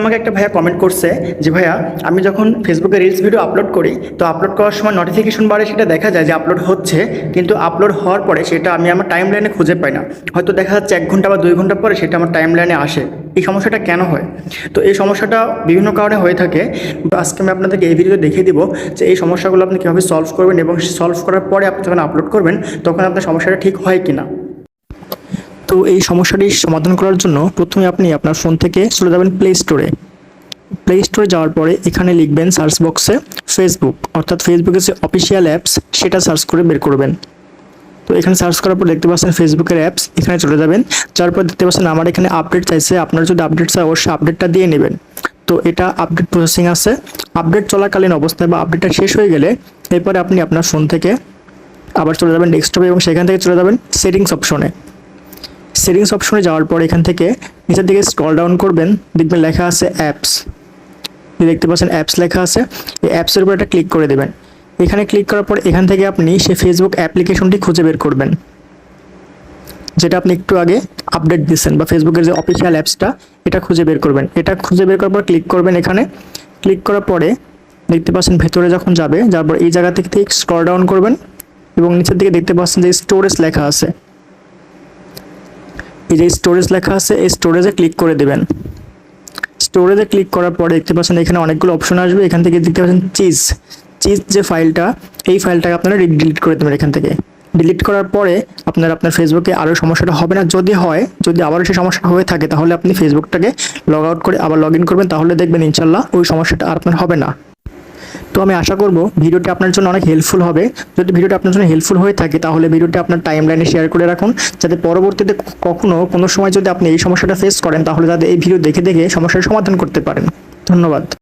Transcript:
আমাকে একটা ভাইয়া কমেন্ট করছে যে, ভাইয়া, আমি যখন ফেসবুকে রিলস ভিডিও আপলোড করি, তো আপলোড করার সময় নোটিফিকেশন বারে সেটা দেখা যায় যে আপলোড হচ্ছে, কিন্তু আপলোড হওয়ার পরে সেটা আমি আমার টাইম লাইনে খুঁজে পাই না। হয়তো দেখা যাচ্ছে এক ঘণ্টা বা দুই ঘণ্টা পরে সেটা আমার টাইম লাইনে আসে। এই সমস্যাটা কেন হয়? তো এই সমস্যাটা বিভিন্ন কারণে হয়ে থাকে। আজকে আমি আপনাদেরকে এই ভিডিওতে দেখিয়ে দিব যে, এই সমস্যাগুলো আপনি কীভাবে সলভ করবেন এবং সলভ করার পরে আপনি যখন আপলোড করবেন, তখন আপনার সমস্যাটা ঠিক হয় কিনা। তো এই সমস্যাটি সমাধান করার জন্য প্রথমে আপনি আপনার ফোন থেকে চলে যাবেন প্লে স্টোরে প্লে স্টোরে যাওয়ার পরে এখানে লিখবেন সার্চ বক্সে ফেসবুক অর্থাৎ ফেসবুকের যে অফিসিয়াল অ্যাপস সেটা সার্চ করে বের করবেন। তো এখানে সার্চ করার পর দেখতে পাচ্ছেন ফেসবুকের অ্যাপস এখানে চলে যাবেন। যাওয়ার পর দেখতে পাচ্ছেন আমার এখানে আপডেট চাইছে, আপনার যদি আপডেট চাই অবশ্যই আপডেটটা দিয়ে নেবেন। তো এটা আপডেট প্রসেসিং আছে। আপডেট চলাকালীন অবস্থায় বা আপডেটটা শেষ হয়ে গেলে এরপরে আপনি আপনার ফোন থেকে আবার চলে যাবেন ডেস্কটপে এবং সেখান থেকে চলে যাবেন সেটিংস অপশনে সেটিংস অপশনে যাওয়ার পর এখান থেকে নিচের দিকে স্ক্রল ডাউন করবেন, দেখবেন লেখা আছে অ্যাপস দেখতে পাচ্ছেন অ্যাপস লেখা আছে, এই অ্যাপসের উপর একটা ক্লিক করে দেবেন। এখানে ক্লিক করার পর এখান থেকে আপনি সেই ফেসবুক অ্যাপ্লিকেশনটি খুঁজে বের করবেন। যেটা আপনি একটু আগে আপডেট দিচ্ছেন বা ফেসবুকের যে অফিসিয়াল অ্যাপসটা এটা খুঁজে বের করবেন। এটা খুঁজে বের করার পর ক্লিক করবেন এখানে। ক্লিক করার পরে দেখতে পাচ্ছেন ভেতরে যখন যাবে যার পর এই জায়গা থেকে স্ক্রল ডাউন করবেন এবং নিচের দিকে দেখতে পাচ্ছেন যে স্টোরেজ লেখা আছে। এই যে স্টোরেজ লেখা আছে, এই স্টোরেজে ক্লিক করে দেবেন। স্টোরেজে ক্লিক করার পরে দেখতে পাচ্ছেন এখানে অনেকগুলো অপশন আসবে। এখান থেকে দেখতে পাচ্ছেন চিজ চিজ যে ফাইলটা এই ফাইলটাকে আপনারা ডিলিট করে দেবেন এখান থেকে। ডিলিট করার পরে আপনার আপনার ফেসবুকে আরও সমস্যাটা হবে না। যদি হয়, যদি আবারও সেই সমস্যা হয়ে থাকে, তাহলে আপনি ফেসবুকটাকে লগ আউট করে আবার লগ ইন করবেন। তাহলে দেখবেন ইনশাল্লাহ ওই সমস্যাটা আর আপনার হবে না। তো আমি আশা করব ভিডিওটি আপনার জন্য অনেক হেল্পফুল হবে। যদি ভিডিওটি আপনার জন্য হেল্পফুল হয়ে থাকে, তাহলে ভিডিওটি আপনার টাইম লাইনে শেয়ার করে রাখুন, যাতে পরবর্তীতে কখনও কোনো সময় যদি আপনি এই সমস্যাটা ফেস করেন, তাহলে তাদের এই ভিডিও দেখে দেখে সমস্যার সমাধান করতে পারেন। ধন্যবাদ।